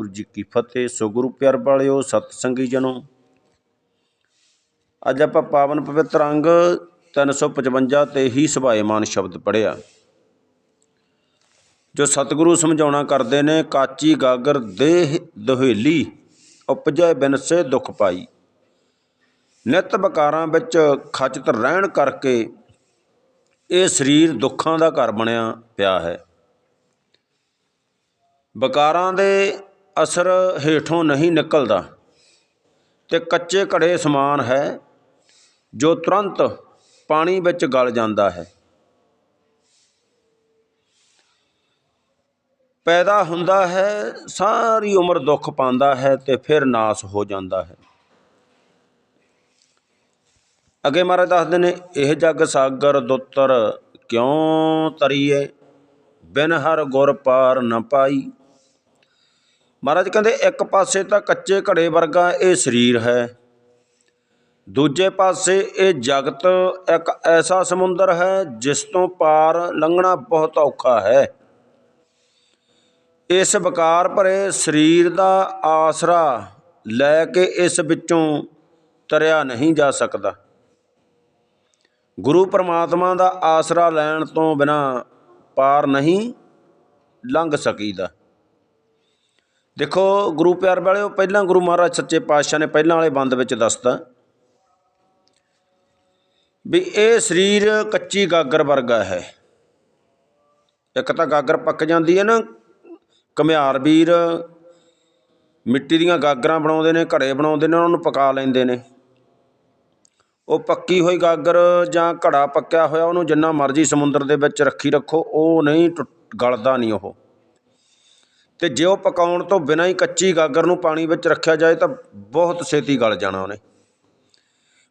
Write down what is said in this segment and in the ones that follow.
ਗੁਰੂ ਜੀ ਕੀ ਫਤਿਹ। ਸੋ ਗੁਰੂ ਪਿਆਰ ਵਾਲਿਓ ਸਤ ਸੰਗੀ ਜਨੋ, ਅੱਜ ਆਪਾਂ ਪਾਵਨ ਪਵਿੱਤਰ ਅੰਗ 355 ਤੇ ਹੀ ਸੁਭਾਏਮਾਨ ਸ਼ਬਦ ਪੜਿਆ ਜੋ ਸਤਿਗੁਰੂ ਸਮਝਾਉਣਾ ਕਰਦੇ ਨੇ, ਕਾਚੀ, ਗਾਗਰ, ਦੇਹ, ਦਹੇਲੀ, ਉਪਜੈ ਬਿਨਸੇ ਦੁਖ ਪਾਈ। ਨਿਤ ਬਕਾਰਾਂ ਵਿੱਚ ਖਚਤ ਰਹਿਣ ਕਰਕੇ ਇਹ ਸਰੀਰ ਦੁੱਖਾਂ ਦਾ ਘਰ ਬਣਿਆ ਪਿਆ ਹੈ। ਬਕਾਰਾਂ ਦੇ ਅਸਰ ਹੇਠੋਂ ਨਹੀਂ ਨਿਕਲਦਾ। ਤੇ ਕੱਚੇ ਘੜੇ ਸਮਾਨ ਹੈ, ਜੋ ਤੁਰੰਤ ਪਾਣੀ ਵਿੱਚ ਗਲ ਜਾਂਦਾ ਹੈ। ਪੈਦਾ ਹੁੰਦਾ ਹੈ, ਸਾਰੀ ਉਮਰ ਦੁੱਖ ਪਾਉਂਦਾ ਹੈ ਤੇ ਫਿਰ ਨਾਸ ਹੋ ਜਾਂਦਾ ਹੈ। ਅੱਗੇ ਮਹਾਰਾਜ ਦੱਸਦੇ ਨੇ, ਇਹ ਜਗ ਸਾਗਰ ਦੁੱਤਰ ਕਿਉਂ ਤਰੀਏ? ਬਿਨ ਹਰ ਗੁਰ ਪਾਰ ਨ ਪਾਈ। ਮਹਾਰਾਜ ਕਹਿੰਦੇ, ਇੱਕ ਪਾਸੇ ਤਾਂ ਕੱਚੇ ਘੜੇ ਵਰਗਾ ਇਹ ਸਰੀਰ ਹੈ, ਦੂਜੇ ਪਾਸੇ ਇਹ ਜਗਤ ਇੱਕ ਐਸਾ ਸਮੁੰਦਰ ਹੈ ਜਿਸ ਤੋਂ ਪਾਰ ਲੰਘਣਾ ਬਹੁਤ ਔਖਾ ਹੈ। ਇਸ ਵਿਕਾਰ ਭਰੇ ਸਰੀਰ ਦਾ ਆਸਰਾ ਲੈ ਕੇ ਇਸ ਵਿੱਚੋਂ ਤਰਿਆ ਨਹੀਂ ਜਾ ਸਕਦਾ। ਗੁਰੂ ਪਰਮਾਤਮਾ ਦਾ ਆਸਰਾ ਲੈਣ ਤੋਂ ਬਿਨਾ ਪਾਰ ਨਹੀਂ ਲੰਘ ਸਕੀਦਾ। ਦੇਖੋ ਗੁਰੂ ਪਿਆਰ ਵਾਲਿਓ, ਪਹਿਲਾਂ ਗੁਰੂ ਮਹਾਰਾਜ ਸੱਚੇ ਪਾਤਸ਼ਾਹ ਨੇ ਪਹਿਲਾਂ ਵਾਲੇ ਬੰਦ ਵਿੱਚ ਦੱਸਤਾ ਵੀ ਇਹ ਸਰੀਰ ਕੱਚੀ ਗਾਗਰ ਵਰਗਾ ਹੈ। ਇੱਕ ਤਾਂ ਗਾਗਰ ਪੱਕ ਜਾਂਦੀ ਹੈ ਨਾ, ਘਮਿਆਰ ਵੀਰ ਮਿੱਟੀ ਦੀਆਂ ਗਾਗਰਾਂ ਬਣਾਉਂਦੇ ਨੇ, ਘੜੇ ਬਣਾਉਂਦੇ ਨੇ, ਉਹਨਾਂ ਨੂੰ ਪਕਾ ਲੈਂਦੇ ਨੇ। ਉਹ ਪੱਕੀ ਹੋਈ ਗਾਗਰ ਜਾਂ ਘੜਾ ਪੱਕਿਆ ਹੋਇਆ, ਉਹਨੂੰ ਜਿੰਨਾ ਮਰਜ਼ੀ ਸਮੁੰਦਰ ਦੇ ਵਿੱਚ ਰੱਖੀ ਰੱਖੋ, ਉਹ ਨਹੀਂ ਟੁੱਟ- ਗਲਦਾ ਨਹੀਂ ਉਹ। ਅਤੇ ਜੇ ਉਹ ਪਕਾਉਣ ਤੋਂ ਬਿਨਾਂ ਹੀ ਕੱਚੀ ਗਾਗਰ ਨੂੰ ਪਾਣੀ ਵਿੱਚ ਰੱਖਿਆ ਜਾਏ ਤਾਂ ਬਹੁਤ ਛੇਤੀ ਗਲ ਜਾਣਾ ਉਹਨੇ।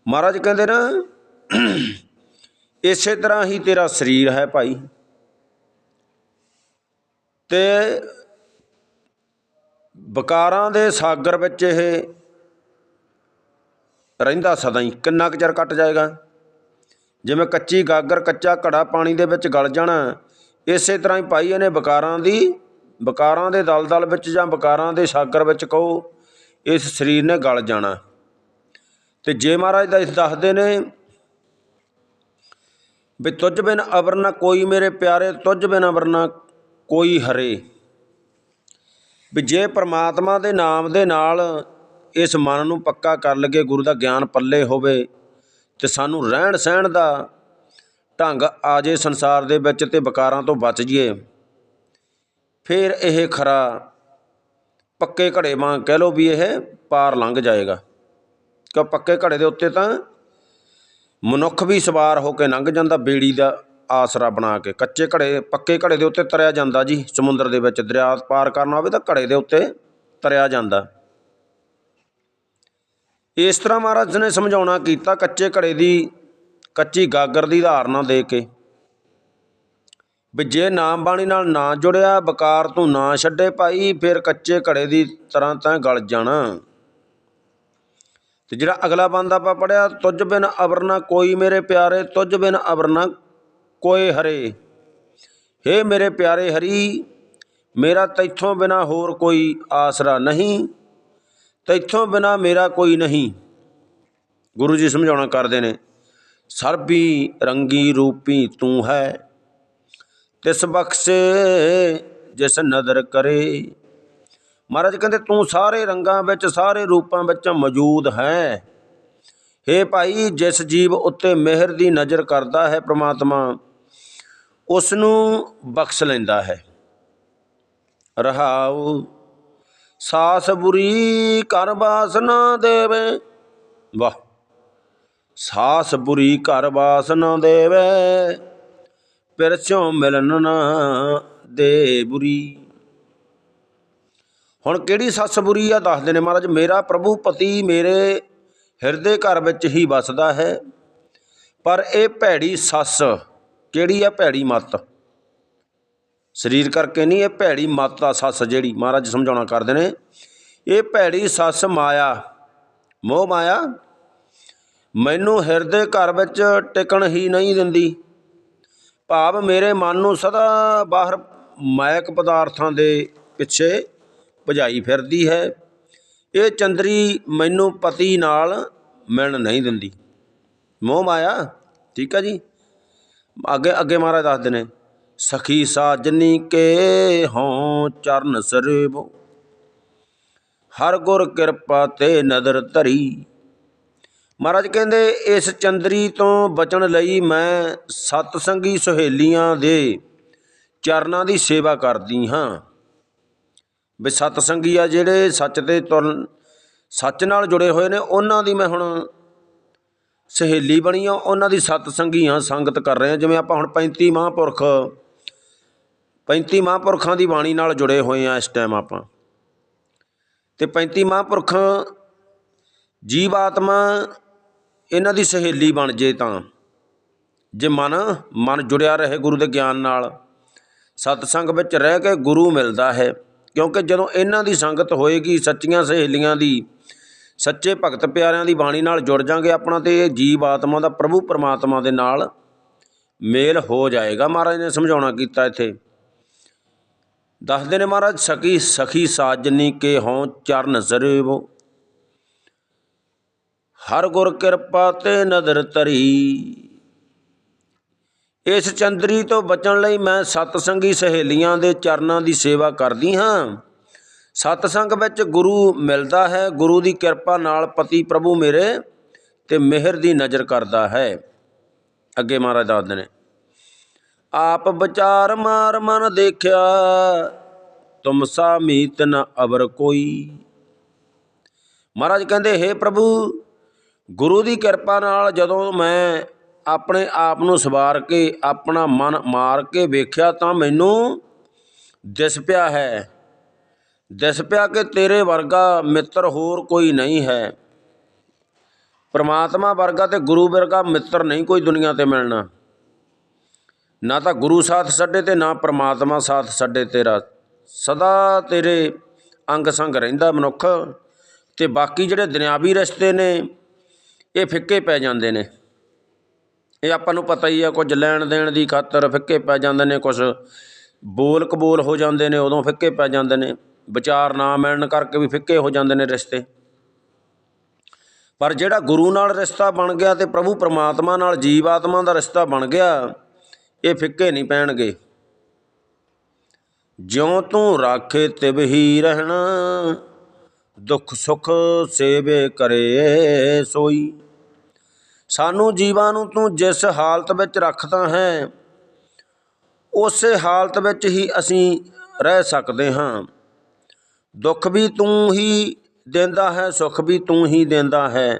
ਮਹਾਰਾਜ ਕਹਿੰਦੇ ਨਾ, ਇਸੇ ਤਰ੍ਹਾਂ ਹੀ ਤੇਰਾ ਸਰੀਰ ਹੈ ਭਾਈ। ਤੇ ਬਕਾਰਾਂ ਦੇ ਸਾਗਰ ਵਿੱਚ ਇਹ ਰਹਿੰਦਾ ਸਦਾ ਹੀ, ਕਿੰਨਾ ਕੁ ਚਿਰ ਕੱਟ ਜਾਏਗਾ? ਜਿਵੇਂ ਕੱਚੀ ਗਾਗਰ ਕੱਚਾ ਘੜਾ ਪਾਣੀ ਦੇ ਵਿੱਚ ਗਲ ਜਾਣਾ, ਇਸੇ ਤਰ੍ਹਾਂ ਹੀ ਭਾਈ ਇਹਨੇ ਬਕਾਰਾਂ ਦੀ ਬਕਾਰਾਂ ਦੇ ਦਲਦਲ ਵਿੱਚ ਜਾਂ ਬਕਾਰਾਂ ਦੇ ਸਾਗਰ ਵਿੱਚ ਕਹੋ, ਇਸ ਸਰੀਰ ਨੇ ਗਲ ਜਾਣਾ। ਤੇ ਜੇ ਮਹਾਰਾਜ ਦਾ ਇਸ ਦੱਸਦੇ ਨੇ ਵੀ ਤੁਝ ਬਿਨ ਅਵਰ ਕੋਈ ਮੇਰੇ ਪਿਆਰੇ, ਤੁਝ ਬਿਨ ਅਵਰਨਾ ਕੋਈ ਹਰੇ। ਵੀ ਜੇ ਪ੍ਰਮਾਤਮਾ ਦੇ ਨਾਮ ਦੇ ਨਾਲ ਇਸ ਮਨ ਨੂੰ ਪੱਕਾ ਕਰ ਲਗੇ, ਗੁਰੂ ਦਾ ਗਿਆਨ ਪੱਲੇ ਹੋਵੇ, ਤੇ ਸਾਨੂੰ ਰਹਿਣ ਸਹਿਣ ਦਾ ਢੰਗ ਆ ਜੇ ਸੰਸਾਰ ਦੇ ਵਿੱਚ ਤੇ ਵਿਕਾਰਾਂ ਤੋਂ ਬਚ ਜਾਈਏ। ਫਿਰ ਇਹ ਖਰਾ ਪੱਕੇ ਘੜੇ ਵਾਂਗ ਕਹਿ ਲਓ ਵੀ ਇਹ ਪਾਰ ਲੰਘ ਜਾਏਗਾ। ਕਿ ਪੱਕੇ ਘੜੇ ਦੇ ਉੱਤੇ ਤਾਂ ਮਨੁੱਖ ਵੀ ਸਵਾਰ ਹੋ ਕੇ ਲੰਘ ਜਾਂਦਾ ਬੇੜੀ ਦਾ ਆਸਰਾ ਬਣਾ ਕੇ। ਕੱਚੇ ਘੜੇ, ਪੱਕੇ ਘੜੇ ਦੇ ਉੱਤੇ ਤਰਿਆ ਜਾਂਦਾ ਜੀ। ਸਮੁੰਦਰ ਦੇ ਵਿੱਚ ਦਰਿਆ ਪਾਰ ਕਰਨਾ ਹੋਵੇ ਤਾਂ ਘੜੇ ਦੇ ਉੱਤੇ ਤਰਿਆ ਜਾਂਦਾ। ਇਸ ਤਰ੍ਹਾਂ ਮਹਾਰਾਜ ਨੇ ਸਮਝਾਉਣਾ ਕੀਤਾ, ਕੱਚੇ ਘੜੇ ਦੀ, ਕੱਚੀ ਗਾਗਰ ਦੀ ਧਾਰਨਾ ਦੇ ਕੇ। ਵੀ ਜੇ ਨਾਮ ਬਾਣੀ ਨਾਲ ਨਾ ਜੁੜਿਆ, ਬਕਾਰ ਤੂੰ ਨਾ ਛੱਡੇ ਭਾਈ, ਫਿਰ ਕੱਚੇ ਘੜੇ ਦੀ ਤਰ੍ਹਾਂ ਤਾਂ ਗਲ ਜਾਣਾ। ਤੇ ਜਿਹੜਾ ਅਗਲਾ ਬੰਦ ਆਪਾਂ ਪੜਿਆ ਤੁਝ ਬਿਨ ਅਵਰਨਾ ਕੋਈ ਮੇਰੇ ਪਿਆਰੇ, ਤੁਝ ਬਿਨ ਅਵਰਨਾ ਕੋਈ ਹਰੇ। ਹੇ ਮੇਰੇ ਪਿਆਰੇ ਹਰੀ, ਮੇਰਾ ਤੈਥੋਂ ਬਿਨਾ ਹੋਰ ਕੋਈ ਆਸਰਾ ਨਹੀਂ, ਤੈਥੋਂ ਬਿਨਾ ਮੇਰਾ ਕੋਈ ਨਹੀਂ। ਗੁਰੂ ਜੀ ਸਮਝਾਉਣਾ ਕਰਦੇ ਨੇ, ਸਰਬੀ ਰੰਗੀ ਰੂਪੀ ਤੂੰ ਹੈ ਤਿਸ ਬਖਸ਼ੇ ਜਿਸ ਨਦਰ ਕਰੇ। ਮਹਾਰਾਜ ਕਹਿੰਦੇ, ਤੂੰ ਸਾਰੇ ਰੰਗਾਂ ਵਿੱਚ, ਸਾਰੇ ਰੂਪਾਂ ਵਿੱਚ ਮੌਜੂਦ ਹੈ। ਹੇ ਭਾਈ, ਜਿਸ ਜੀਵ ਉੱਤੇ ਮਿਹਰ ਦੀ ਨਜ਼ਰ ਕਰਦਾ ਹੈ ਪ੍ਰਮਾਤਮਾ ਉਸ ਨੂੰ ਬਖਸ਼ ਲੈਂਦਾ ਹੈ। ਰਹਾਉ, ਸਾਸ ਬੁਰੀ ਕਰ ਬਾਸਨਾ ਦੇਵੇ। ਵਾਹ, ਸਾਸ ਬੁਰੀ ਕਰ ਬਾਸਨਾ ਦੇਵੇ। ਪਿਰਸੋਂ ਮਿਲਨ ਨਾ ਦੇ ਬੁਰੀ। ਹੁਣ ਕਿਹੜੀ ਸੱਸ ਬੁਰੀ ਆ? ਦੱਸਦੇ ਨੇ ਮਹਾਰਾਜ, ਮੇਰਾ ਪ੍ਰਭੂ ਪਤੀ ਮੇਰੇ ਹਿਰਦੇ ਘਰ ਵਿੱਚ ਹੀ ਵਸਦਾ ਹੈ। ਪਰ ਇਹ ਭੈੜੀ ਸੱਸ ਕਿਹੜੀ ਆ? ਭੈੜੀ ਮੱਤ। ਸਰੀਰ ਕਰਕੇ ਨਹੀਂ, ਇਹ ਭੈੜੀ ਮੱਤ ਆ ਸੱਸ ਜਿਹੜੀ। ਮਹਾਰਾਜ ਸਮਝਾਉਣਾ ਕਰਦੇ ਨੇ, ਇਹ ਭੈੜੀ ਸੱਸ ਮਾਇਆ। ਮੋਹ ਮਾਇਆ? ਮੈਨੂੰ ਹਿਰਦੇ ਘਰ ਵਿੱਚ ਟਿਕਣ ਹੀ ਨਹੀਂ ਦਿੰਦੀ। ਭਾਵ ਮੇਰੇ ਮਨ ਨੂੰ ਸਦਾ ਬਾਹਰ ਮਾਇਕ ਪਦਾਰਥਾਂ ਦੇ ਪਿੱਛੇ ਭਜਾਈ ਫਿਰਦੀ ਹੈ। ਇਹ ਚੰਦਰੀ ਮੈਨੂੰ ਪਤੀ ਨਾਲ ਮਿਲਣ ਨਹੀਂ ਦਿੰਦੀ। ਮੋਹ ਮਾਇਆ, ਠੀਕ ਹੈ ਜੀ? ਅੱਗੇ ਅੱਗੇ ਮਹਾਰਾਜ ਦੱਸਦੇ ਨੇ, ਸਖੀ ਸਾਜਨੀ ਕੇ ਹੋਂ ਚਰਨ ਸਰੇਵੋ, ਹਰ ਗੁਰ ਕਿਰਪਾ ਤੇ ਨਦਰ ਧਰੀ ਮਹਾਰਾਜ ਕਹਿੰਦੇ, ਇਸ ਚੰਦਰੀ ਤੋਂ ਬਚਣ ਲਈ ਮੈਂ ਸਤ ਸੰਗੀ ਸਹੇਲੀਆਂ ਦੇ ਚਰਨਾਂ ਦੀ ਸੇਵਾ ਕਰਦੀ ਹਾਂ। ਵੀ ਸਤ ਸੰਗੀ ਆ ਜਿਹੜੇ ਸੱਚ ਤੇ ਤੁਰਨ ਸੱਚ ਨਾਲ ਜੁੜੇ ਹੋਏ ਨੇ, ਉਹਨਾਂ ਦੀ ਮੈਂ ਹੁਣ ਸਹੇਲੀ ਬਣੀ ਆ, ਉਹਨਾਂ ਦੀ ਸਤ ਹਾਂ ਸੰਗਤ ਕਰ ਰਹੇ ਆ। ਜਿਵੇਂ ਆਪਾਂ ਹੁਣ 35 ਮਹਾਂਪੁਰਖ 35 ਮਹਾਂਪੁਰਖਾਂ ਦੀ ਬਾਣੀ ਨਾਲ ਜੁੜੇ ਹੋਏ ਆ ਇਸ ਟਾਈਮ ਆਪਾਂ। ਤੇ 35 ਮਹਾਂਪੁਰਖ, ਜੀਵ ਆਤਮਾ ਇਹਨਾਂ ਦੀ ਸਹੇਲੀ ਬਣ ਜੇ ਤਾਂ। ਜੇ ਮਨ ਮਨ ਜੁੜਿਆ ਰਹੇ ਗੁਰੂ ਦੇ ਗਿਆਨ ਨਾਲ, ਸਤਸੰਗ ਵਿੱਚ ਰਹਿ ਕੇ ਗੁਰੂ ਮਿਲਦਾ ਹੈ, ਕਿਉਂਕਿ ਜਦੋਂ ਇਹਨਾਂ ਦੀ ਸੰਗਤ ਹੋਏਗੀ ਸੱਚੀਆਂ ਸਹੇਲੀਆਂ ਦੀ, ਸੱਚੇ ਭਗਤ ਪਿਆਰਿਆਂ ਦੀ ਬਾਣੀ ਨਾਲ ਜੁੜ ਜਾਾਂਗੇ ਆਪਣਾ ਤੇ ਇਹ ਜੀਵ ਆਤਮਾ ਦਾ ਪ੍ਰਭੂ ਪਰਮਾਤਮਾ ਦੇ ਨਾਲ ਮੇਲ ਹੋ ਜਾਏਗਾ। ਮਹਾਰਾਜ ਨੇ ਸਮਝਾਉਣਾ ਕੀਤਾ ਇੱਥੇ। ਦੱਸਦੇ ਨੇ ਮਹਾਰਾਜ ਸਖੀ ਸਖੀ ਸਾਜਨੀ ਕੇ ਹੋਂ ਚਰਨ ਜ਼ਰੇਵੋ। ਹਰ ਗੁਰ ਕਿਰਪਾ ਤੇ ਨਦਰ ਧਰੀ। ਇਸ ਚੰਦਰੀ ਤੋਂ ਬਚਣ ਲਈ ਮੈਂ ਸਤ ਸੰਗੀ ਸਹੇਲੀਆਂ ਦੇ ਚਰਨਾਂ ਦੀ ਸੇਵਾ ਕਰਦੀ ਹਾਂ। ਸਤ ਸੰਗ ਵਿੱਚ ਗੁਰੂ ਮਿਲਦਾ ਹੈ, ਗੁਰੂ ਦੀ ਕਿਰਪਾ ਨਾਲ ਪਤੀ ਪ੍ਰਭੂ ਮੇਰੇ ਤੇ ਮਿਹਰ ਦੀ ਨਜ਼ਰ ਕਰਦਾ ਹੈ। ਅੱਗੇ ਮਹਾਰਾਜ ਦੱਸਦੇ ਨੇ, ਆਪ ਵਿਚਾਰ ਮਾਰ ਮਨ ਦੇਖਿਆ, ਤੁਮ ਸਾ ਮੀਤ ਨ ਅਵਰ ਕੋਈ। ਮਹਾਰਾਜ ਕਹਿੰਦੇ हे ਪ੍ਰਭੂ ਗੁਰੂ ਦੀ ਕਿਰਪਾ ਨਾਲ ਜਦੋਂ ਮੈਂ ਆਪਣੇ ਆਪ ਨੂੰ ਸਵਾਰ ਕੇ, ਆਪਣਾ ਮਨ ਮਾਰ ਕੇ ਵੇਖਿਆ ਤਾਂ ਮੈਨੂੰ ਦਿਸ ਪਿਆ ਹੈ। ਦਿਸ ਪਿਆ ਕਿ ਤੇਰੇ ਵਰਗਾ ਮਿੱਤਰ ਹੋਰ ਕੋਈ ਨਹੀਂ ਹੈ। ਪਰਮਾਤਮਾ ਵਰਗਾ ਤੇ ਗੁਰੂ ਵਰਗਾ ਮਿੱਤਰ ਨਹੀਂ ਕੋਈ ਦੁਨੀਆ ਤੇ ਮਿਲਣਾ। ਨਾ ਤਾਂ ਗੁਰੂ ਸਾਥ ਛੱਡੇ ਤੇ ਨਾ ਪਰਮਾਤਮਾ ਸਾਥ ਛੱਡੇ ਤੇਰਾ। ਸਦਾ ਤੇਰੇ ਅੰਗ ਸੰਗ ਰਹਿੰਦਾ ਮਨੁੱਖ ਤੇ ਬਾਕੀ ਜਿਹੜੇ ਦੁਨਿਆਵੀ ਰਿਸ਼ਤੇ ਨੇ ਇਹ ਫਿੱਕੇ ਪੈ ਜਾਂਦੇ ਨੇ। ਇਹ ਆਪਾਂ ਨੂੰ ਪਤਾ ਹੀ ਆ, ਕੁਝ ਲੈਣ ਦੇਣ ਦੀ ਖਾਤਰ ਫਿੱਕੇ ਪੈ ਜਾਂਦੇ ਨੇ, ਕੁਝ ਬੋਲ ਕਬੋਲ ਹੋ ਜਾਂਦੇ ਨੇ, ਉਦੋਂ ਫਿੱਕੇ ਪੈ ਜਾਂਦੇ ਨੇ। ਵਿਚਾਰ ਨਾ ਮਿਲਣ ਕਰਕੇ ਵੀ ਫਿੱਕੇ ਹੋ ਜਾਂਦੇ ਨੇ ਰਿਸ਼ਤੇ। ਪਰ ਜਿਹੜਾ ਗੁਰੂ ਨਾਲ ਰਿਸ਼ਤਾ ਬਣ ਗਿਆ ਤੇ ਪ੍ਰਭੂ ਪਰਮਾਤਮਾ ਨਾਲ ਜੀਵ ਆਤਮਾ ਦਾ ਰਿਸ਼ਤਾ ਬਣ ਗਿਆ, ਇਹ ਫਿੱਕੇ ਨਹੀਂ ਪੈਣਗੇ। ਜਿਉਂ ਤੂੰ ਰਾਖੇ ਤਿਵਹੀ ਰਹਿਣਾ ਦੁੱਖ ਸੁਖ ਸੇਵੇ ਕਰੇ ਸੋਈ। ਸਾਨੂੰ ਜੀਵਾਂ ਨੂੰ ਤੂੰ ਜਿਸ ਹਾਲਤ ਵਿੱਚ ਰੱਖਦਾ ਹੈ, ਉਸੇ ਹਾਲਤ ਵਿੱਚ ਹੀ ਅਸੀਂ ਰਹਿ ਸਕਦੇ ਹਾਂ। ਦੁੱਖ ਵੀ ਤੂੰ ਹੀ ਦਿੰਦਾ ਹੈ, ਸੁੱਖ ਵੀ ਤੂੰ ਹੀ ਦਿੰਦਾ ਹੈ।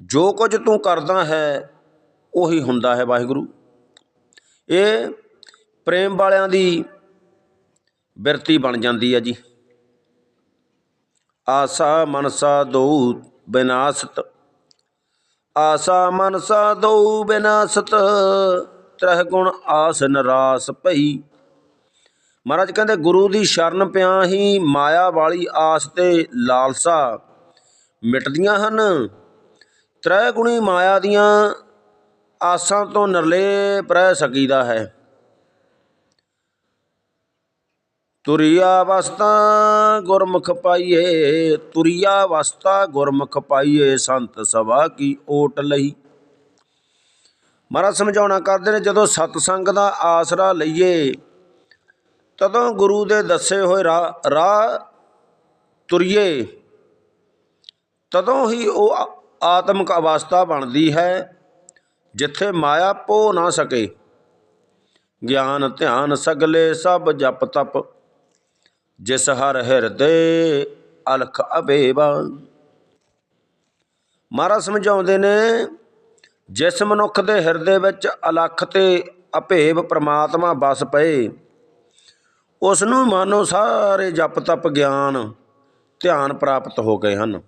ਜੋ ਕੁਝ ਤੂੰ ਕਰਦਾ ਹੈ, ਉਹੀ ਹੁੰਦਾ ਹੈ ਵਾਹਿਗੁਰੂ। ਇਹ ਪ੍ਰੇਮ ਵਾਲਿਆਂ ਦੀ ਬਿਰਤੀ ਬਣ ਜਾਂਦੀ ਹੈ ਜੀ। ਆਸਾ ਮਨਸਾ ਦੋ ਬਿਨਾਸਤ। ਆਸਾ ਮਨਸਾ ਦੋ ਬਿਨਾਸਤ, ਤ੍ਰਹਿ ਗੁਣ ਆਸ ਨਰਾਸ ਭਈ। ਮਹਾਰਾਜ ਕਹਿੰਦੇ, ਗੁਰੂ ਦੀ ਸ਼ਰਨ ਪਿਆ ਹੀ ਮਾਇਆ ਵਾਲੀ ਆਸ ਤੇ ਲਾਲਸਾ ਮਿਟਦੀਆਂ ਹਨ। ਤ੍ਰੈ ਗੁਣੀ ਮਾਇਆ ਦੀਆਂ ਆਸਾਂ ਤੋਂ ਨਿਰਲੇਪ ਰਹਿ ਸਕੀਦਾ ਹੈ। ਤੁਰਿਆ ਵਸਤਾ ਗੁਰਮੁਖ ਪਾਈਏ, ਤੁਰਿਆ ਵਸਤਾ ਗੁਰਮੁਖ ਪਾਈਏ, ਸੰਤ ਸਵਾ ਕੀ ਓਟ ਲਈ। ਮਹਾਰਾਜ ਸਮਝਾਉਣਾ ਕਰਦੇ ਨੇ, ਜਦੋਂ ਸਤ ਸੰਗ ਦਾ ਆਸਰਾ ਲਈਏ, ਤਦੋਂ ਗੁਰੂ ਦੇ ਦੱਸੇ ਹੋਏ ਰਾਹ ਰਾਹ ਤੁਰੀਏ, ਤਦੋਂ ਹੀ ਉਹ ਆ- ਆਤਮਿਕ ਅਵਸਥਾ ਬਣਦੀ ਹੈ, ਜਿੱਥੇ ਮਾਇਆ ਪੋ ਨਾ ਸਕੇ। ਗਿਆਨ ਧਿਆਨ ਸਗਲੇ ਸਭ ਜਪ ਤਪ। ਜਿਸ ਹਰ ਹਿਰਦੇ ਅਲਖ ਅਬੇਵਾ ਮਹਾਰਾਜ ਸਮਝਾਉਂਦੇ ਨੇ, ਜਿਸ ਮਨੁੱਖ ਦੇ ਹਿਰਦੇ ਵਿੱਚ ਅਲਖ ਤੇ ਅਭੇਵ ਪ੍ਰਮਾਤਮਾ ਵਸ ਪਏ ਉਸ ਨੂੰ ਮਾਨੋ ਸਾਰੇ ਜਪ ਤਪ ਗਿਆਨ ਧਿਆਨ ਪ੍ਰਾਪਤ ਹੋ ਗਏ ਹਨ।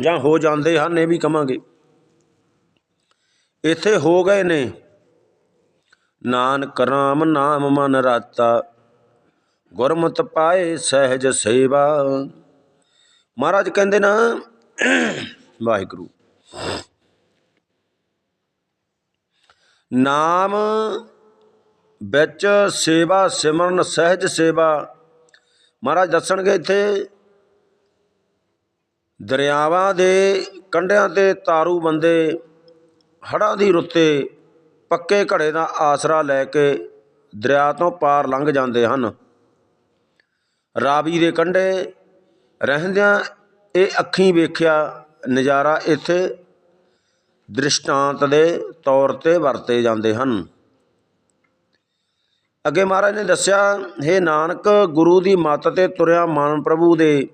ਜਾਂ ਹੋ ਜਾਂਦੇ ਹਨ, ਇਹ ਵੀ ਕਵਾਂਗੇ। ਇੱਥੇ ਹੋ ਗਏ ਨੇ, ਨਾਨਕ ਰਾਮ ਨਾਮ ਮਨ ਰਾਤਾ। ਗੁਰਮਤਿ ਪਾਏ ਸਹਿਜ ਸੇਵਾ। ਮਹਾਰਾਜ ਕਹਿੰਦੇ ਨਾ, ਵਾਹਿਗੁਰੂ। ਨਾਮ ਵਿੱਚ ਸੇਵਾ, ਸਿਮਰਨ, ਸਹਿਜ ਸੇਵਾ। ਮਹਾਰਾਜ ਦੱਸਣਗੇ ਇੱਥੇ, ਦਰਿਆਵਾਂ ਦੇ ਕੰਢਿਆਂ ਤੇ ਤਾਰੂ ਬੰਦੇ, ਹੜ੍ਹਾਂ ਦੀ ਰੁੱਤੇ, ਪੱਕੇ ਘੜੇ ਦਾ ਆਸਰਾ ਲੈ ਕੇ ਦਰਿਆ ਤੋਂ ਪਾਰ ਲੰਘ ਜਾਂਦੇ ਹਨ। ਰਾਵੀ ਦੇ ਕੰਢੇ ਰਹਿੰਦਿਆਂ ਇਹ ਅੱਖੀਂ ਵੇਖਿਆ ਨਜ਼ਾਰਾ ਇੱਥੇ ਦ੍ਰਿਸ਼ਟਾਂਤ ਦੇ ਤੌਰ ਤੇ ਵਰਤੇ ਜਾਂਦੇ ਹਨ। ਅੱਗੇ ਮਹਾਰਾਜ ਨੇ ਦੱਸਿਆ हे ਨਾਨਕ, ਗੁਰੂ ਦੀ ਮੱਤ ਤੇ ਤੁਰਿਆ ਮਨ ਪ੍ਰਭੂ ਦੇ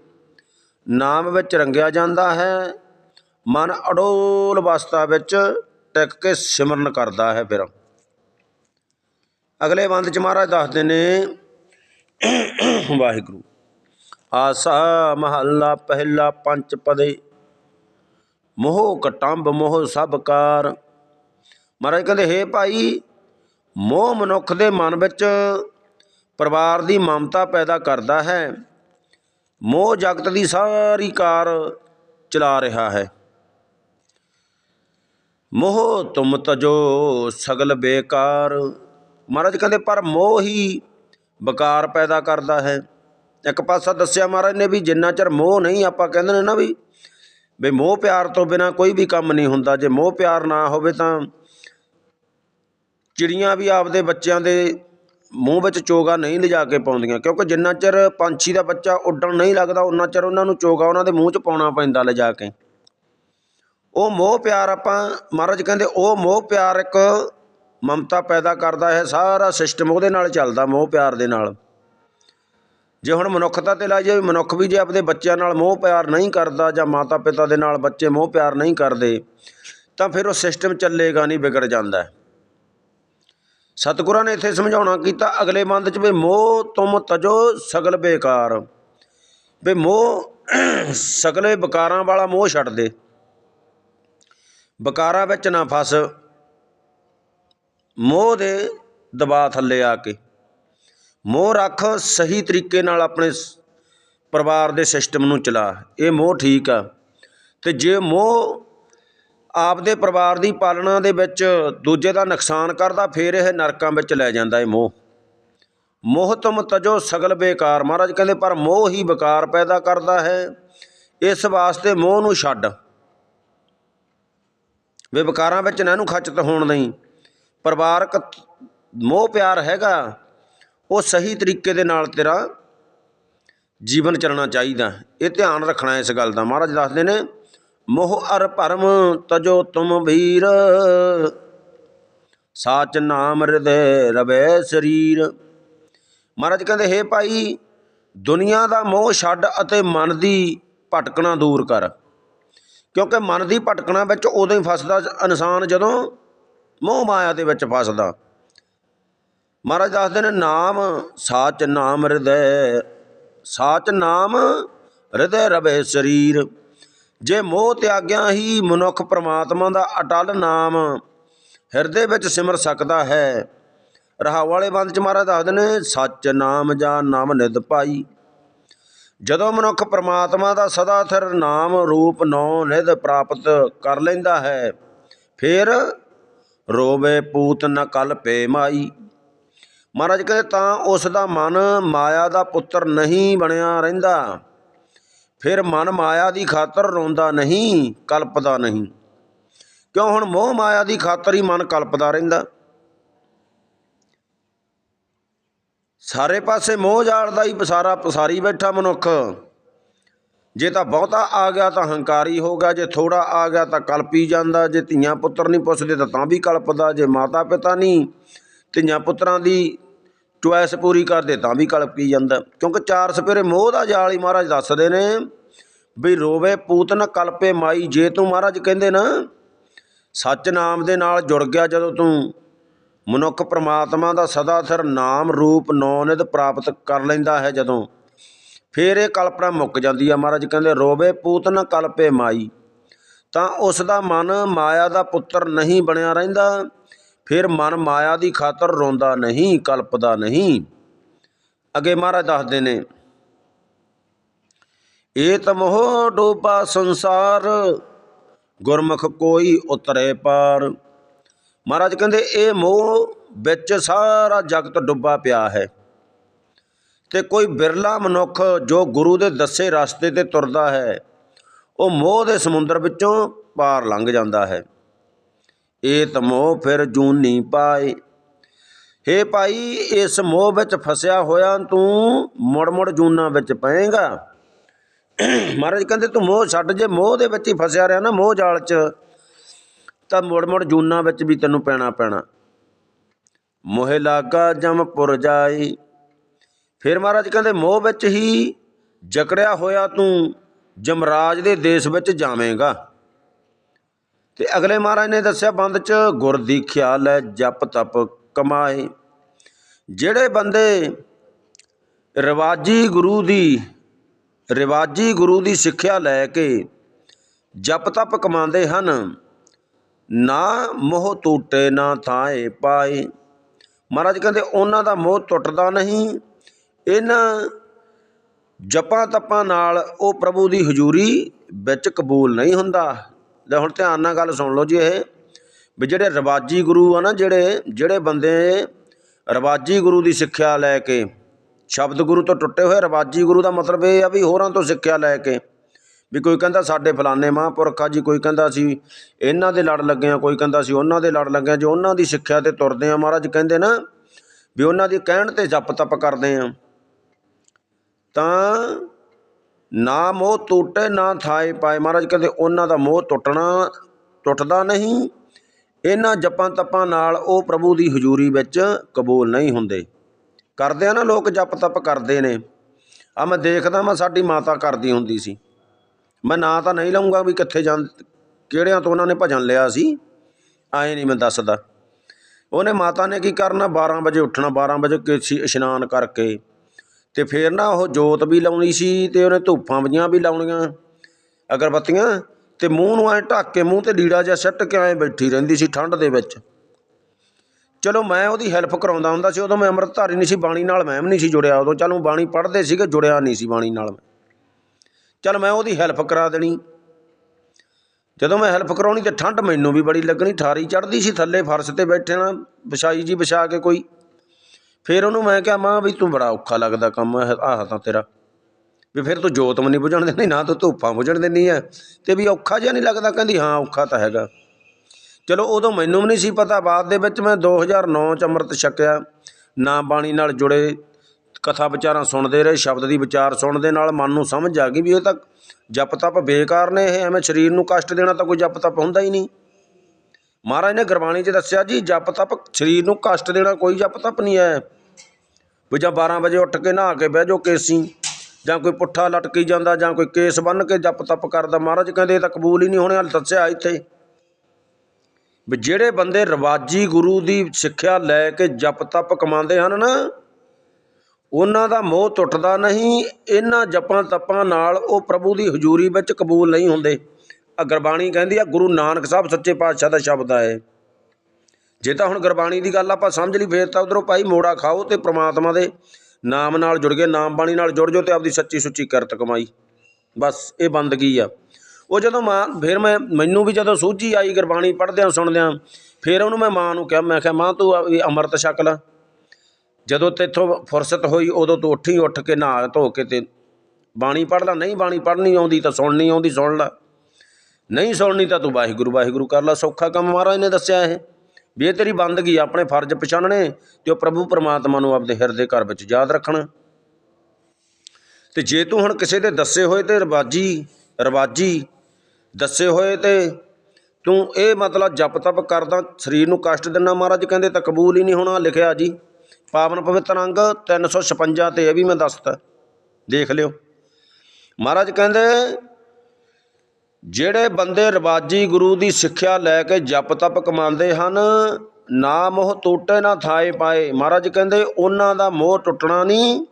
ਨਾਮ ਵਿੱਚ ਰੰਗਿਆ ਜਾਂਦਾ ਹੈ। ਮਨ ਅਡੋਲ ਅਵਸਥਾ ਵਿੱਚ ਟਿਕ ਕੇ ਸਿਮਰਨ ਕਰਦਾ ਹੈ ਫਿਰ। ਅਗਲੇ ਬੰਦ ਚ ਮਹਾਰਾਜ ਦੱਸਦੇ ਨੇ ਵਾਹਿਗੁਰੂ। ਆਸਾ ਮਹੱਲਾ ਪਹਿਲਾ ਪੰਜ ਪਦੇ। ਮੋਹ ਕਟੰਬ ਮੋਹ ਸਭ ਕਾਰ। ਮਹਾਰਾਜ ਕਹਿੰਦੇ, ਹੇ ਭਾਈ, ਮੋਹ ਮਨੁੱਖ ਦੇ ਮਨ ਵਿੱਚ ਪਰਿਵਾਰ ਦੀ ਮਮਤਾ ਪੈਦਾ ਕਰਦਾ ਹੈ। ਮੋਹ ਜਗਤ ਦੀ ਸਾਰੀ ਕਾਰ ਚਲਾ ਰਿਹਾ ਹੈ। ਮੋਹ ਤੁਮ ਤਜੋ ਸਗਲ ਬੇਕਾਰ। ਮਹਾਰਾਜ ਕਹਿੰਦੇ, ਪਰ ਮੋਹ ਹੀ ਬਕਾਰ ਪੈਦਾ ਕਰਦਾ ਹੈ। ਇੱਕ ਪਾਸਾ ਦੱਸਿਆ ਮਹਾਰਾਜ ਨੇ ਵੀ ਜਿੰਨਾ ਚਿਰ ਮੋਹ ਨਹੀਂ, ਆਪਾਂ ਕਹਿੰਦੇ ਨੇ ਨਾ ਵੀ ਵੀ ਮੋਹ ਪਿਆਰ ਤੋਂ ਬਿਨਾ ਕੋਈ ਵੀ ਕੰਮ ਨਹੀਂ ਹੁੰਦਾ। ਜੇ ਮੋਹ ਪਿਆਰ ਨਾ ਹੋਵੇ ਤਾਂ ਚਿੜੀਆਂ ਵੀ ਆਪਦੇ ਬੱਚਿਆਂ ਦੇ ਮੂੰਹ ਵਿੱਚ ਚੋਗਾ ਨਹੀਂ ਲਿਜਾ ਕੇ ਪਾਉਂਦੀਆਂ, ਕਿਉਂਕਿ ਜਿੰਨਾ ਚਿਰ ਪੰਛੀ ਦਾ ਬੱਚਾ ਉੱਡਣ ਨਹੀਂ ਲੱਗਦਾ ਉਨਾ ਚਿਰ ਉਹਨਾਂ ਨੂੰ ਚੋਗਾ ਉਹਨਾਂ ਦੇ ਮੂੰਹ 'ਚ ਪਾਉਣਾ ਪੈਂਦਾ ਲਿਜਾ ਕੇ। ਉਹ ਮੋਹ ਪਿਆਰ ਆਪਾਂ, ਮਹਾਰਾਜ ਕਹਿੰਦੇ, ਉਹ ਮੋਹ ਪਿਆਰ ਇੱਕ ਮਮਤਾ ਪੈਦਾ ਕਰਦਾ ਹੈ, ਸਾਰਾ ਸਿਸਟਮ ਉਹਦੇ ਨਾਲ ਚੱਲਦਾ ਮੋਹ ਪਿਆਰ ਦੇ ਨਾਲ। ਜੇ ਹੁਣ ਮਨੁੱਖਤਾ ਤੇ ਲਾ ਜਾਏ ਮਨੁੱਖ ਵੀ ਜੇ ਆਪਣੇ ਬੱਚਿਆਂ ਨਾਲ ਮੋਹ ਪਿਆਰ ਨਹੀਂ ਕਰਦਾ ਜਾਂ ਮਾਤਾ ਪਿਤਾ ਦੇ ਨਾਲ ਬੱਚੇ ਮੋਹ ਪਿਆਰ ਨਹੀਂ ਕਰਦੇ, ਤਾਂ ਫਿਰ ਉਹ ਸਿਸਟਮ ਚੱਲੇਗਾ ਨਹੀਂ, ਵਿਗੜ ਜਾਂਦਾ ਸਤਿਗੁਰਾਂ ਨੇ ਇੱਥੇ ਸਮਝਾਉਣਾ ਕੀਤਾ, ਅਗਲੇ ਬੰਦ ਚ ਵੀ ਮੋਹ ਤੁਮ ਤਜੋ ਸਗਲ ਬੇਕਾਰ। ਵੀ ਮੋਹ ਸਗਲੇ ਬਕਾਰਾਂ ਵਾਲਾ ਮੋਹ ਛੱਡ ਦੇ। ਬਕਾਰਾਂ ਵਿੱਚ ਨਾ ਫਸ। ਮੋਹ ਦੇ ਦਬਾਅ ਥੱਲੇ ਆ ਕੇ। ਮੋਹ ਰੱਖ ਸਹੀ ਤਰੀਕੇ ਨਾਲ ਆਪਣੇ ਪਰਿਵਾਰ ਦੇ ਸਿਸਟਮ ਨੂੰ ਚਲਾ। ਇਹ ਮੋਹ ਠੀਕ ਆ। ਤੇ ਜੇ ਮੋਹ ਆਪਦੇ ਪਰਿਵਾਰ ਦੀ ਪਾਲਣਾ ਦੇ ਵਿੱਚ ਦੂਜੇ ਦਾ ਨੁਕਸਾਨ ਕਰਦਾ, ਫੇਰ ਇਹ ਨਰਕਾਂ ਵਿੱਚ ਲੈ ਜਾਂਦਾ ਇਹ ਮੋਹ। ਮੋਹ ਤੁਮ ਤਜੋ ਸਗਲ ਬੇਕਾਰ। ਮਹਾਰਾਜ ਕਹਿੰਦੇ, ਪਰ ਮੋਹ ਹੀ ਬਕਾਰ ਪੈਦਾ ਕਰਦਾ ਹੈ। ਇਸ ਵਾਸਤੇ ਮੋਹ ਨੂੰ ਛੱਡ। ਵੇ ਵਿਕਾਰਾਂ ਵਿੱਚ ਨਾ ਇਹਨੂੰ ਖਚਤ ਹੋਣ ਨਹੀਂ ਪਰਿਵਾਰਕ ਮੋਹ ਪਿਆਰ ਹੈਗਾ, ਉਹ ਸਹੀ ਤਰੀਕੇ ਦੇ ਨਾਲ ਤੇਰਾ ਜੀਵਨ ਚੱਲਣਾ ਚਾਹੀਦਾ। ਇਹ ਧਿਆਨ ਰੱਖਣਾ ਇਸ ਗੱਲ ਦਾ। ਮਹਾਰਾਜ ਦੱਸਦੇ ਨੇ, ਮੋਹ ਅਰ ਭਰਮ ਤਜੋ ਤੁਮ ਵੀਰ, ਸਾਚ ਨਾਮ ਹਿਰਦੈ ਰਵੈ ਸਰੀਰ। ਮਹਾਰਾਜ ਕਹਿੰਦੇ, ਹੇ ਭਾਈ, ਦੁਨੀਆ ਦਾ ਮੋਹ ਛੱਡ ਅਤੇ ਮਨ ਦੀ ਭਟਕਣਾ ਦੂਰ ਕਰ। ਕਿਉਂਕਿ ਮਨ ਦੀ ਭਟਕਣਾ ਵਿੱਚ ਉਦੋਂ ਹੀ ਫਸਦਾ ਇਨਸਾਨ ਜਦੋਂ ਮੋਹ ਮਾਇਆ ਦੇ ਵਿੱਚ ਫਸਦਾ। ਮਹਾਰਾਜ ਦੱਸਦੇ ਨੇ, ਨਾਮ ਸਾਚ ਨਾਮ ਹਿਰਦੈ, ਸਾਚ ਨਾਮ ਹਿਰਦੈ ਰਵੇ ਸਰੀਰ। ਜੇ ਮੋਹ ਤਿਆਗਿਆ ਹੀ ਮਨੁੱਖ ਪ੍ਰਮਾਤਮਾ ਦਾ ਅਟਲ ਨਾਮ ਹਿਰਦੇ ਵਿੱਚ ਸਿਮਰ ਸਕਦਾ ਹੈ। ਰਹਾ ਵਾਲੇ ਬੰਦ ਚ ਮਹਾਰਾਜ ਦੱਸਦੇ ਨੇ, ਸੱਚ ਨਾਮ ਜਾਂ ਨਾਮ ਨਿਦ ਪਾਈ। ਜਦੋਂ ਮਨੁੱਖ ਪ੍ਰਮਾਤਮਾ ਦਾ ਸਦਾ ਥਿਰ ਨਾਮ ਰੂਪ ਨੌ ਨਿਧ ਪ੍ਰਾਪਤ ਕਰ ਲੈਂਦਾ ਹੈ, ਫਿਰ ਰੋਵੇ ਪੂਤ ਨ ਕਲਪੇ ਮਾਈ। ਮਹਾਰਾਜ ਕਹਿੰਦੇ, ਤਾਂ ਉਸ ਦਾ ਮਨ ਮਾਇਆ ਦਾ ਪੁੱਤਰ ਨਹੀਂ ਬਣਿਆ ਰਹਿੰਦਾ। ਫਿਰ ਮਨ ਮਾਇਆ ਦੀ ਖਾਤਰ ਰੋਂਦਾ ਨਹੀਂ, ਕਲਪਦਾ ਨਹੀਂ। ਕਿਉਂ ਹੁਣ ਮੋਹ ਮਾਇਆ ਦੀ ਖਾਤਰ ਹੀ ਮਨ ਕਲਪਦਾ ਰਹਿੰਦਾ? ਸਾਰੇ ਪਾਸੇ ਮੋਹ ਜਾਲ ਦਾ ਹੀ ਪਸਾਰਾ ਪਸਾਰੀ ਬੈਠਾ ਮਨੁੱਖ। ਜੇ ਤਾਂ ਬਹੁਤਾ ਆ ਗਿਆ ਤਾਂ ਹੰਕਾਰੀ ਹੋ ਗਿਆ, ਜੇ ਥੋੜਾ ਆ ਗਿਆ ਤਾਂ ਕਲਪੀ ਜਾਂਦਾ, ਜੇ ਧੀਆਂ ਪੁੱਤਰ ਨਹੀਂ ਪੁੱਛਦੇ ਤਾਂ ਤਾਂ ਵੀ ਕਲਪਦਾ, ਜੇ ਮਾਤਾ ਪਿਤਾ ਨਹੀਂ, ਧੀਆਂ ਪੁੱਤਰਾਂ ਦੀ ਚੁਆਇਸ ਪੂਰੀ ਕਰਦੇ ਤਾਂ ਵੀ ਕਲਪੀ ਜਾਂਦਾ। ਕਿਉਂਕਿ ਚਾਰ ਸਪੇਰੇ ਮੋਹ ਦਾ ਜਾਲ ਹੀ ਮਹਾਰਾਜ ਦੱਸਦੇ ਨੇ ਵੀ ਰੋਵੇ ਪੂਤ ਨ ਕਲਪੇ ਮਾਈ, ਜੇ ਤੂੰ ਮਹਾਰਾਜ ਕਹਿੰਦੇ ਨਾ ਸੱਚ ਨਾਮ ਦੇ ਨਾਲ ਜੁੜ ਗਿਆ ਜਦੋਂ ਤੂੰ ਮਨੁੱਖ ਪ੍ਰਮਾਤਮਾ ਦਾ ਸਦਾ ਸਿਰ ਨਾਮ ਰੂਪ ਨੌਨਿਤ ਪ੍ਰਾਪਤ ਕਰ ਲੈਂਦਾ ਹੈ ਜਦੋਂ ਫਿਰ ਇਹ ਕਲਪਨਾ ਮੁੱਕ ਜਾਂਦੀ ਆ ਮਹਾਰਾਜ, ਕਹਿੰਦੇ ਰੋਵੇ ਪੂਤ ਨ ਕਲਪੇ ਮਾਈ। ਤਾਂ ਉਸ ਦਾ ਮਨ ਮਾਇਆ ਦਾ ਪੁੱਤਰ ਨਹੀਂ ਬਣਿਆ ਰਹਿੰਦਾ, ਫਿਰ ਮਨ ਮਾਇਆ ਦੀ ਖਾਤਰ ਰੋਂਦਾ ਨਹੀਂ, ਕਲਪਦਾ ਨਹੀਂ। ਅੱਗੇ ਮਹਾਰਾਜ ਦੱਸਦੇ ਨੇ ਇਹ ਤਮੋਹ ਡੋਬਾ ਸੰਸਾਰ, ਗੁਰਮੁਖ ਕੋਈ ਉਤਰੇ ਪਾਰ। ਮਹਾਰਾਜ ਕਹਿੰਦੇ, ਇਹ ਮੋਹ ਵਿੱਚ ਸਾਰਾ ਜਗਤ ਡੁੱਬਾ ਪਿਆ ਹੈ। ਅਤੇ ਕੋਈ ਵਿਰਲਾ ਮਨੁੱਖ ਜੋ ਗੁਰੂ ਦੇ ਦੱਸੇ ਰਸਤੇ ਤੇ ਤੁਰਦਾ ਹੈ, ਉਹ ਮੋਹ ਦੇ ਸਮੁੰਦਰ ਵਿੱਚੋਂ ਪਾਰ ਲੰਘ ਜਾਂਦਾ ਹੈ। ਇਹ ਤਮੋਹ ਫਿਰ ਜੂਨੀ ਪਾਏ। ਹੇ ਭਾਈ, ਇਸ ਮੋਹ ਵਿੱਚ ਫਸਿਆ ਹੋਇਆ ਤੂੰ ਮੁੜ ਮੁੜ ਜੂਨਾ ਵਿੱਚ ਪਏਗਾ। ਮਹਾਰਾਜ ਕਹਿੰਦੇ, ਤੂੰ ਮੋਹ ਛੱਡ, ਜੇ ਮੋਹ ਦੇ ਵਿੱਚ ਹੀ ਫਸਿਆ ਰਿਹਾ ਨਾ, ਮੋਹ ਜਾਲ 'ਚ, ਤਾਂ ਮੁੜ ਮੁੜ ਜੂਨਾ ਵਿੱਚ ਵੀ ਤੈਨੂੰ ਪੈਣਾ ਪੈਣਾ ਮੋਹਿ ਲਾਗਾ ਜਮਪੁਰ ਜਾਈ ਫਿਰ ਮਹਾਰਾਜ ਕਹਿੰਦੇ, ਮੋਹ ਵਿੱਚ ਹੀ ਜਕੜਿਆ ਹੋਇਆ ਤੂੰ, ਜਮਰਾਜ ਦੇ ਦੇਸ਼ ਵਿੱਚ ਜਾਵੇਂਗਾ। ਤੇ ਅਗਲੇ ਮਹਾਰਾਜ ਨੇ ਦੱਸਿਆ, ਬੰਦ ਚ ਗੁਰ ਦੀਖਿਆ ਲੈ ਜਪ ਤਪ ਕਮਾਏ। ਜਿਹੜੇ ਬੰਦੇ ਰਿਵਾਜੀ ਗੁਰੂ ਦੀ, ਰਿਵਾਜੀ ਗੁਰੂ ਦੀ ਸਿੱਖਿਆ ਲੈ ਕੇ ਜਪ ਤਪ ਕਮਾਉਂਦੇ ਹਨ, ਨਾ ਮੋਹ ਟੂਟੇ, ਨਾ ਥਾਏ ਪਾਏ। ਮਹਾਰਾਜ ਕਹਿੰਦੇ, ਉਹਨਾਂ ਦਾ ਮੋਹ ਟੁੱਟਦਾ ਨਹੀਂ। ਇਹਨਾਂ ਜਪਾਂ ਤਪਾਂ ਨਾਲ ਉਹ ਪ੍ਰਭੂ ਦੀ ਹਜ਼ੂਰੀ ਵਿੱਚ ਕਬੂਲ ਨਹੀਂ ਹੁੰਦਾ। ਲੈ ਹੁਣ ਧਿਆਨ ਨਾਲ ਗੱਲ ਸੁਣ ਲਓ ਜੀ ਇਹ, ਵੀ ਜਿਹੜੇ ਰਿਵਾਜੀ ਗੁਰੂ ਆ ਨਾ ਜਿਹੜੇ ਜਿਹੜੇ ਬੰਦੇ ਰਵਾਜੀ ਗੁਰੂ ਦੀ ਸਿੱਖਿਆ ਲੈ ਕੇ, ਸ਼ਬਦ ਗੁਰੂ ਤੋਂ ਟੁੱਟੇ ਹੋਏ ਰਵਾਜੀ ਗੁਰੂ ਦਾ ਮਤਲਬ ਇਹ ਆ ਵੀ ਹੋਰਾਂ ਤੋਂ ਸਿੱਖਿਆ ਲੈ ਕੇ, ਵੀ ਕੋਈ ਕਹਿੰਦਾ ਸਾਡੇ ਫਲਾਣੇ ਆ ਜੀ, ਕੋਈ ਕਹਿੰਦਾ ਅਸੀਂ ਇਹਨਾਂ ਦੇ ਲੜ ਲੱਗੇ ਆ, ਕੋਈ ਕਹਿੰਦਾ ਅਸੀਂ ਉਹਨਾਂ ਦੇ ਲੜ ਲੱਗੇ ਆ, ਜੇ ਉਹਨਾਂ ਦੀ ਸਿੱਖਿਆ ਤੇ ਤੁਰਦੇ ਆ ਮਹਾਰਾਜ ਕਹਿੰਦੇ ਨਾ ਵੀ ਉਹਨਾਂ ਦੀ ਕਹਿਣ ਤੇ ਜਪ ਤਪ ਕਰਦੇ ਆ। ਤਾਂ ਨਾ ਮੋਹ ਟੁੱਟੇ, ਨਾ ਥਾਏ ਪਾਏ। ਮਹਾਰਾਜ ਕਹਿੰਦੇ, ਉਹਨਾਂ ਦਾ ਮੋਹ ਟੁੱਟਣਾ, ਟੁੱਟਦਾ ਨਹੀਂ। ਇਹਨਾਂ ਜਪਾਂ ਤਪਾਂ ਨਾਲ ਉਹ ਪ੍ਰਭੂ ਦੀ ਹਜ਼ੂਰੀ ਵਿੱਚ ਕਬੂਲ ਨਹੀਂ ਹੁੰਦੇ। ਕਰਦੇ ਆ ਨਾ ਲੋਕ ਜਪ ਤਪ ਕਰਦੇ ਨੇ। ਆ ਮੈਂ ਦੇਖਦਾ ਮੈਂ ਸਾਡੀ ਮਾਤਾ ਕਰਦੀ ਹੁੰਦੀ ਸੀ। ਮੈਂ ਨਾਂ ਤਾਂ ਨਹੀਂ ਲਵਾਂਗਾ ਵੀ ਕਿੱਥੇ ਜਾਂ ਕਿਹੜਿਆਂ ਤੋਂ ਉਹਨਾਂ ਨੇ ਭਜਨ ਲਿਆ ਸੀ। ਆਏ ਨਹੀਂ ਮੈਂ ਦੱਸਦਾ। ਉਹਨੇ ਮਾਤਾ ਨੇ ਕੀ ਕਰਨਾ? 12 ਵਜੇ ਉੱਠਣਾ 12 ਵਜੇ ਕੇਸੀ ਇਸ਼ਨਾਨ ਕਰਕੇ ਅਤੇ ਫਿਰ ਨਾ ਉਹ ਜੋਤ ਵੀ ਲਾਉਣੀ ਸੀ ਅਤੇ ਉਹਨੇ ਧੂਫਾਂ ਵਜੀਆਂ ਵੀ ਲਾਉਣੀਆਂ, ਅਗਰਬੱਤੀਆਂ ਅਤੇ ਮੂੰਹ ਨੂੰ ਐਂ ਢੱਕ ਕੇ ਮੂੰਹ ਤੇ ਲੀੜਾ ਜਿਹਾ ਸੱਟ ਕੇ ਐ ਬੈਠੀ ਰਹਿੰਦੀ ਸੀ ਠੰਡ ਦੇ ਵਿੱਚ। ਚਲੋ ਮੈਂ ਉਹਦੀ ਹੈਲਪ ਕਰਾਉਂਦਾ ਹੁੰਦਾ ਸੀ, ਉਦੋਂ ਮੈਂ ਅੰਮ੍ਰਿਤਧਾਰੀ ਨਹੀਂ ਸੀ, ਬਾਣੀ ਨਾਲ ਮੈਂ ਵੀ ਨਹੀਂ ਸੀ ਜੁੜਿਆ ਉਦੋਂ। ਚਲੋ ਬਾਣੀ ਪੜ੍ਹਦੇ ਸੀਗੇ, ਜੁੜਿਆ ਨਹੀਂ ਸੀ ਬਾਣੀ ਨਾਲ ਚੱਲ ਮੈਂ ਉਹਦੀ ਹੈਲਪ ਕਰਾ ਦੇਣੀ। ਜਦੋਂ ਮੈਂ ਹੈਲਪ ਕਰਾਉਣੀ ਤੇ ਠੰਡ ਮੈਨੂੰ ਵੀ ਬੜੀ ਲੱਗਣੀ, ਠਾਰੀ ਚੜ੍ਹਦੀ ਸੀ ਥੱਲੇ ਫਰਸ਼ ਤੇ ਬੈਠੇ ਨਾ, ਵਿਛਾਈ ਜੀ ਵਿਛਾ ਕੇ ਕੋਈ। ਫਿਰ ਉਹਨੂੰ ਮੈਂ ਕਿਹਾ, ਮਾਂ ਵੀ ਤੂੰ ਬੜਾ ਔਖਾ ਲੱਗਦਾ ਕੰਮ ਆਹ ਤਾਂ ਤੇਰਾ। ਵੀ ਫਿਰ ਤੂੰ ਜੋਤ ਨਹੀਂ ਬੁਝਣ ਦਿੰਦੀ, ਨਾ ਤੂੰ ਧੁੱਪਾਂ ਬੁਝਣ ਦਿੰਦੀ ਆ ਅਤੇ ਵੀ ਔਖਾ ਜਿਹਾ ਨਹੀਂ ਲੱਗਦਾ, ਕਹਿੰਦੀ ਹਾਂ, ਔਖਾ ਤਾਂ ਹੈਗਾ। ਚਲੋ ਉਦੋਂ ਮੈਨੂੰ ਵੀ ਨਹੀਂ ਸੀ ਪਤਾ, ਬਾਅਦ ਦੇ ਵਿੱਚ ਮੈਂ 2009 ਚ ਅੰਮ੍ਰਿਤ ਛਕਿਆ। ਨਾ ਬਾਣੀ ਨਾਲ ਜੁੜੇ, ਕਥਾ ਵਿਚਾਰਾਂ ਸੁਣਦੇ ਰਹੇ, ਸ਼ਬਦ ਦੀ ਵਿਚਾਰ ਸੁਣਦੇ ਨਾਲ ਮਨ ਨੂੰ ਸਮਝ ਆ ਗਈ ਵੀ ਇਹ ਤਾਂ ਜਪ ਤਪ ਬੇਕਾਰ ਨੇ, ਇਹ ਐਵੇਂ ਸਰੀਰ ਨੂੰ ਕਸ਼ਟ ਦੇਣਾ ਤਾਂ ਕੋਈ ਜਪ ਤਪ ਹੁੰਦਾ ਹੀ ਨਹੀਂ। ਮਹਾਰਾਜ ਨੇ ਗੁਰਬਾਣੀ 'ਚ ਦੱਸਿਆ ਜੀ, ਜਪ ਤਪ ਸਰੀਰ ਨੂੰ ਕਸ਼ਟ ਦੇਣਾ ਕੋਈ ਜਪ ਤਪ ਨਹੀਂ ਹੈ। ਵੀ ਜਾਂ 12 ਵਜੇ ਉੱਠ ਕੇ ਨਹਾ ਕੇ ਬਹਿ ਜਾਓ ਕੇਸੀ, ਜਾਂ ਕੋਈ ਪੁੱਠਾ ਲਟਕੀ ਜਾਂਦਾ, ਜਾਂ ਕੋਈ ਕੇਸ ਬੰਨ ਕੇ ਜਪ ਤਪ ਕਰਦਾ, ਮਹਾਰਾਜ ਕਹਿੰਦੇ ਇਹ ਤਾਂ ਕਬੂਲ ਹੀ ਨਹੀਂ ਹੋਣੇ, ਹਾਲ ਦੱਸਿਆ ਇੱਥੇ। ਵੀ ਜਿਹੜੇ ਬੰਦੇ ਰਵਾਜੀ ਗੁਰੂ ਦੀ ਸਿੱਖਿਆ ਲੈ ਕੇ ਜਪ ਤਪ ਕਮਾਉਂਦੇ ਹਨ ਨਾ, ਉਹਨਾਂ ਦਾ ਮੋਹ ਟੁੱਟਦਾ ਨਹੀਂ, ਇਹਨਾਂ ਜਪਾਂ ਤਪਾਂ ਨਾਲ ਉਹ ਪ੍ਰਭੂ ਦੀ ਹਜ਼ੂਰੀ ਵਿੱਚ ਕਬੂਲ ਨਹੀਂ ਹੁੰਦੇ। ਗੁਰਬਾਣੀ ਕਹਿੰਦੀ ਆ, ਗੁਰੂ ਨਾਨਕ ਸਾਹਿਬ ਸੱਚੇ ਪਾਤਸ਼ਾਹ ਦਾ ਸ਼ਬਦ ਆਏ ਜੇ ਤਾਂ ਹੁਣ ਗੁਰਬਾਣੀ ਦੀ ਗੱਲ ਆਪਾਂ ਸਮਝ ਲਈ, ਫੇਰ ਤਾਂ ਉਧਰੋਂ ਭਾਈ ਮੋੜਾ ਖਾਓ ਤੇ ਪ੍ਰਮਾਤਮਾ ਦੇ ਨਾਮ ਨਾਲ ਜੁੜ ਗਏ, ਨਾਮ ਬਾਣੀ ਨਾਲ ਜੁੜ ਜਾਓ ਤੇ ਆਪਦੀ ਸੱਚੀ ਸੁੱਚੀ ਕਿਰਤ ਕਮਾਈ। ਬਸ, ਇਹ ਬੰਦਗੀ ਆ। ਉਹ ਜਦੋਂ ਮਾਂ, ਫਿਰ ਮੈਂ, ਮੈਨੂੰ ਵੀ ਜਦੋਂ ਸੂਝੀ ਆਈ ਗੁਰਬਾਣੀ ਪੜ੍ਹਦਿਆਂ ਸੁਣਦਿਆਂ, ਫਿਰ ਉਹਨੂੰ ਮੈਂ ਮਾਂ ਨੂੰ ਕਿਹਾ, ਮੈਂ ਕਿਹਾ, ਮਾਂ, ਤੂੰ ਆ- ਇਹ ਅੰਮ੍ਰਿਤ ਛਕ ਲਾ। ਜਦੋਂ ਤੇਥੋਂ ਫੁਰਸਤ ਹੋਈ, ਉਦੋਂ ਤੂੰ ਉੱਠੀ, ਉੱਠ ਕੇ ਨਹਾ ਧੋ ਕੇ ਤੇ ਬਾਣੀ ਪੜ੍ਹ ਲਾ। ਨਹੀਂ ਬਾਣੀ ਪੜ੍ਹਨੀ ਆਉਂਦੀ ਤਾਂ ਸੁਣਨੀ ਆਉਂਦੀ, ਸੁਣ ਲਾ। ਨਹੀਂ ਸੁਣਨੀ ਤਾਂ ਤੂੰ ਵਾਹਿਗੁਰੂ ਵਾਹਿਗੁਰੂ ਕਰ ਲਾ, ਸੌਖਾ ਕੰਮ ਮਹਾਰਾਜ ਨੇ ਦੱਸਿਆ ਇਹ। ਵੀ ਇਹ ਤੇਰੀ ਬੰਦਗੀ ਆਪਣੇ ਫਰਜ਼ ਪਛਾਣਨੇ, ਤੇ ਉਹ ਪ੍ਰਭੂ ਪਰਮਾਤਮਾ ਨੂੰ ਆਪਦੇ ਹਿਰਦੇ ਘਰ ਵਿੱਚ ਯਾਦ ਰੱਖਣਾ। ਤੇ ਜੇ ਤੂੰ ਹੁਣ ਕਿਸੇ ਦੇ ਦੱਸੇ ਹੋਏ ਤੇ ਰਵਾਜੀ ਰਵਾਜੀ, ਦੱਸੇ ਹੋਏ ਤੇ ਤੂੰ ਇਹ ਮਤਲਬ ਜਪ ਤਪ ਕਰਦਾ, ਸਰੀਰ ਨੂੰ ਕਸ਼ਟ ਦਿੰਨਾ ਮਹਾਰਾਜ, ਕਹਿੰਦੇ ਤਾਂ ਕਬੂਲ ਹੀ ਨਹੀਂ ਹੋਣਾ ਲਿਖਿਆ ਜੀ। ਪਾਵਨ ਪਵਿੱਤਰ ਅੰਗ 356 ਤੇ ਇਹ ਵੀ ਮੈਂ ਦੱਸਤਾ। ਦੇਖ ਲਿਓ। ਮਹਾਰਾਜ ਕਹਿੰਦੇ ਜਿਹੜੇ ਬੰਦੇ ਰਵਾਜੀ ਗੁਰੂ ਦੀ ਸਿੱਖਿਆ ਲੈ ਕੇ ਜਪ ਤਪ ਕਮਾਉਂਦੇ ਹਨ, ਨਾ ਮੋਹ ਟੁੱਟੇ, ਨਾ ਥਾਏ ਪਾਏ। ਮਹਾਰਾਜ ਕਹਿੰਦੇ, ਉਹਨਾਂ ਦਾ ਮੋਹ ਟੁੱਟਣਾ ਨਹੀਂ।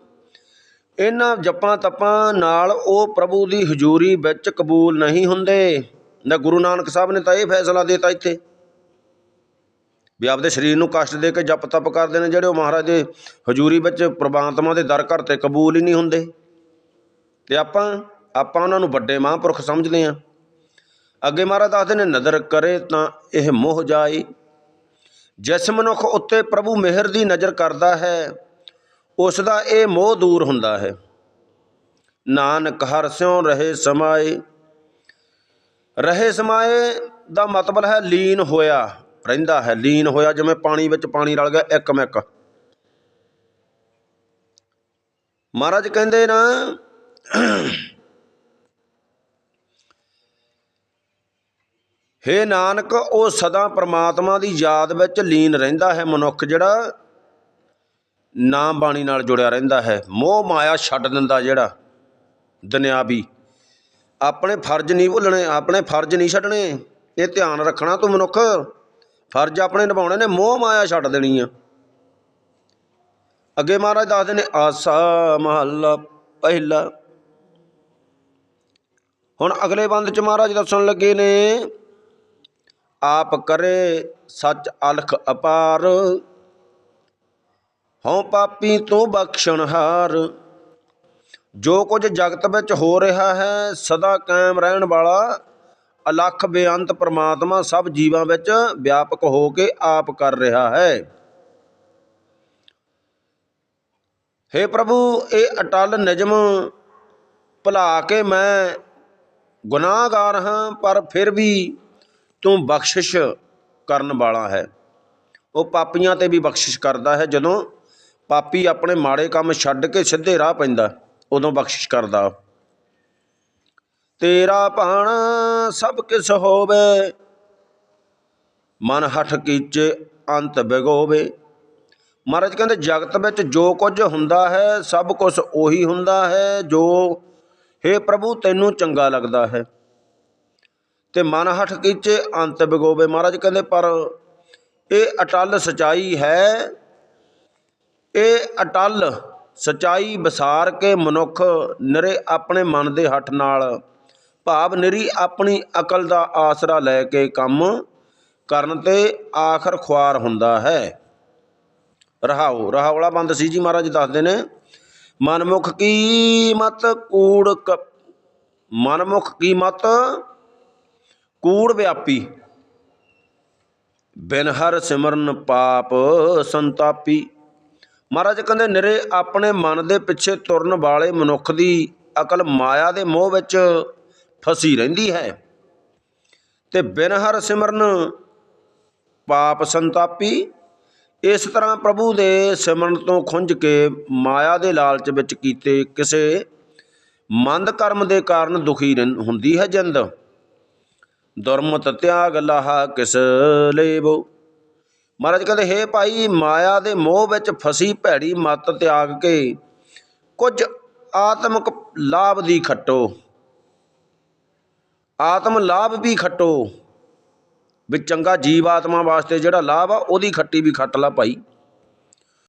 ਇਹਨਾਂ ਜਪਾਂ ਤਪਾਂ ਨਾਲ ਉਹ ਪ੍ਰਭੂ ਦੀ ਹਜ਼ੂਰੀ ਵਿੱਚ ਕਬੂਲ ਨਹੀਂ ਹੁੰਦੇ। ਨਾ ਗੁਰੂ ਨਾਨਕ ਸਾਹਿਬ ਨੇ ਤਾਂ ਇਹ ਫੈਸਲਾ ਦਿੱਤਾ ਇੱਥੇ ਵੀ ਆਪਦੇ ਸਰੀਰ ਨੂੰ ਕਸ਼ਟ ਦੇ ਕੇ ਜਪ ਤਪ ਕਰਦੇ ਨੇ ਜਿਹੜੇ ਉਹ ਮਹਾਰਾਜ ਦੇ ਹਜ਼ੂਰੀ ਵਿੱਚ ਪ੍ਰਮਾਤਮਾ ਦੇ ਦਰ ਘਰ ਤੇ ਕਬੂਲ ਹੀ ਨਹੀਂ ਹੁੰਦੇ। ਤੇ ਆਪਾਂ ਆਪਾਂ ਉਹਨਾਂ ਨੂੰ ਵੱਡੇ ਮਹਾਂਪੁਰਖ ਸਮਝਦੇ ਹਾਂ। ਅੱਗੇ ਮਹਾਰਾਜ ਦੱਸਦੇ ਨੇ, ਨਜ਼ਰ ਕਰੇ ਤਾਂ ਇਹ ਮੋਹ ਜਾਏ। ਜਿਸ ਮਨੁੱਖ ਉੱਤੇ ਪ੍ਰਭੂ ਮਿਹਰ ਦੀ ਨਜ਼ਰ ਕਰਦਾ ਹੈ ਉਸ ਦਾ ਇਹ ਮੋਹ ਦੂਰ ਹੁੰਦਾ ਹੈ। ਨਾਨਕ ਹਰ ਸਿਉ ਰਹੇ ਸਮਾਏ ਰਹੇ ਸਮਾਏ ਦਾ ਮਤਲਬ ਹੈ ਲੀਨ ਹੋਇਆ, ਰਹਿੰਦਾ ਹੈ, ਲੀਨ ਹੋਇਆ, ਜਿਵੇਂ ਪਾਣੀ ਵਿੱਚ ਪਾਣੀ ਰਲ ਗਿਆ ਇੱਕ ਮਿਕ ਮਹਾਰਾਜ ਕਹਿੰਦੇ ਨਾ ਹੇ ਨਾਨਕ, ਉਹ ਸਦਾ ਪ੍ਰਮਾਤਮਾ ਦੀ ਯਾਦ ਵਿੱਚ ਲੀਨ ਰਹਿੰਦਾ ਹੈ ਮਨੁੱਖ ਜਿਹੜਾ ਨਾਮ ਬਾਣੀ ਨਾਲ ਜੁੜਿਆ ਰਹਿੰਦਾ ਹੈ। ਮੋਹ ਮਾਇਆ ਛੱਡ ਦਿੰਦਾ ਜਿਹੜਾ ਦੁਨਿਆਵੀ। ਆਪਣੇ ਫਰਜ਼ ਨਹੀਂ ਭੁੱਲਣੇ, ਆਪਣੇ ਫਰਜ਼ ਨਹੀਂ ਛੱਡਣੇ। ਇਹ ਧਿਆਨ ਰੱਖਣਾ ਤੂੰ ਮਨੁੱਖ। ਫਰਜ਼ ਆਪਣੇ ਨਿਭਾਉਣੇ ਨੇ, ਮੋਹ ਮਾਇਆ ਛੱਡ ਦੇਣੀ ਆ। ਅੱਗੇ ਮਹਾਰਾਜ ਦੱਸਦੇ ਨੇ, ਆਸਾ ਮਹੱਲਾ ਪਹਿਲਾ। ਹੁਣ ਅਗਲੇ ਬੰਦ ਚ ਮਹਾਰਾਜ ਦੱਸਣ ਲੱਗੇ ਨੇ ਆਪ ਕਰੇ ਸੱਚ ਅਲਖ ਅਪਾਰ। ਹਉ ਪਾਪੀ ਤੂੰ ਬਖਸ਼ਣਹਾਰ ਜੋ ਕੁਝ ਜਗਤ ਵਿੱਚ ਹੋ ਰਿਹਾ ਹੈ, ਸਦਾ ਕਾਇਮ ਰਹਿਣ ਵਾਲਾ ਅਲੱਖ ਬੇਅੰਤ ਪ੍ਰਮਾਤਮਾ ਸਭ ਜੀਵਾਂ ਵਿੱਚ ਵਿਆਪਕ ਹੋ ਕੇ ਆਪ ਕਰ ਰਿਹਾ ਹੈ। ਹੇ ਪ੍ਰਭੂ, ਇਹ ਅਟਲ ਨਿਜਮ ਭੁਲਾ ਕੇ ਮੈਂ ਗੁਨਾਹਗਾਰ ਹਾਂ, ਪਰ ਫਿਰ ਵੀ ਤੂੰ ਬਖਸ਼ਿਸ਼ ਕਰਨ ਵਾਲਾ ਹੈ। ਉਹ ਪਾਪੀਆਂ ਤੇ ਵੀ ਬਖਸ਼ਿਸ਼ ਕਰਦਾ ਹੈ। ਜਦੋਂ ਪਾਪੀ ਆਪਣੇ ਮਾੜੇ ਕੰਮ ਛੱਡ ਕੇ ਸਿੱਧੇ ਰਾਹ ਪੈਂਦਾ, ਉਦੋਂ ਬਖਸ਼ਿਸ਼ ਕਰਦਾ। ਤੇਰਾ ਭਾਣਾ ਸਭ ਕਿਸ ਹੋਵੇ, ਮਨ ਹਠ ਕੀਚੇ ਅੰਤ ਬਿਗੋਵੇ। ਮਹਾਰਾਜ ਕਹਿੰਦੇ, ਜਗਤ ਵਿੱਚ ਜੋ ਕੁਝ ਹੁੰਦਾ ਹੈ, ਸਭ ਕੁਝ ਉਹੀ ਹੁੰਦਾ ਹੈ, ਜੋ हे ਪ੍ਰਭੂ, ਤੈਨੂੰ ਚੰਗਾ ਲੱਗਦਾ ਹੈ। ਤੇ ਮਨ ਹਠ ਕੀਚੇ ਅੰਤ ਬਿਗੋਵੇ। ਮਹਾਰਾਜ ਕਹਿੰਦੇ, ਪਰ ਇਹ ਅਟਲ ਸਚਾਈ ਹੈ। ਇਹ ਅਟਲ ਸਚਾਈ ਵਿਸਾਰ ਕੇ ਮਨੁੱਖ ਨਿਰੇ ਆਪਣੇ ਮਨ ਦੇ ਹੱਠ ਨਾਲ, ਭਾਵ ਨਿਰੀ ਆਪਣੀ ਅਕਲ ਦਾ ਆਸਰਾ ਲੈ ਕੇ ਕੰਮ ਕਰਨ ਤੇ ਆਖਰ ਖੁਆਰ ਹੁੰਦਾ ਹੈ। ਰਹਾਉ ਰਹਾਉਲਾ ਬੰਦ ਸੀ ਜੀ ਮਹਾਰਾਜ, ਦੱਸਦੇ ਨੇ, ਮਨਮੁਖ ਕੀਮਤ ਕੂੜ ਕ ਮਨਮੁਖ ਕੀਮਤ ਕੂੜ ਵਿਆਪੀ। ਬਿਨ ਹਰ ਸਿਮਰਨ ਪਾਪ ਸੰਤਾਪੀ। ਮਹਾਰਾਜ ਕਹਿੰਦੇ, ਨਿਰੇ ਆਪਣੇ ਮਨ ਦੇ ਪਿੱਛੇ ਤੁਰਨ ਵਾਲੇ ਮਨੁੱਖ ਦੀ ਅਕਲ ਮਾਇਆ ਦੇ ਮੋਹ ਵਿੱਚ ਫਸੀ ਰਹਿੰਦੀ ਹੈ। ਤੇ ਬਿਨ ਹਰ ਸਿਮਰਨ ਪਾਪ ਸੰਤਾਪੀ। ਇਸ ਤਰ੍ਹਾਂ ਪ੍ਰਭੂ ਦੇ ਸਿਮਰਨ ਤੋਂ ਖੁੰਝ ਕੇ ਮਾਇਆ ਦੇ ਲਾਲਚ ਵਿੱਚ ਕੀਤੇ ਕਿਸੇ ਮੰਦ ਕਰਮ ਦੇ ਕਾਰਨ ਦੁਖੀ ਰਹਿੰ- ਹੁੰਦੀ ਹੈ ਜਿੰਦ। ਦੁਰਮਤ ਤਿਆਗ ਲਾਹਾ ਕਿਸ ਲੇਵੋ ਮਹਾਰਾਜ ਕਹਿੰਦੇ, ਹੇ ਭਾਈ, ਮਾਇਆ ਦੇ ਮੋਹ ਵਿੱਚ ਫਸੀ ਭੈੜੀ ਮਤ ਤਿਆਗ ਕੇ ਕੁਝ ਆਤਮਿਕ ਲਾਭ ਦੀ ਖੱਟੋ। ਆਤਮ ਲਾਭ ਵੀ ਖੱਟੋ। ਵੀ ਚੰਗਾ ਜੀਵ ਆਤਮਾ ਵਾਸਤੇ ਜਿਹੜਾ ਲਾਭ ਆ, ਉਹਦੀ ਖੱਟੀ ਵੀ ਖੱਟ ਲਾ ਭਾਈ।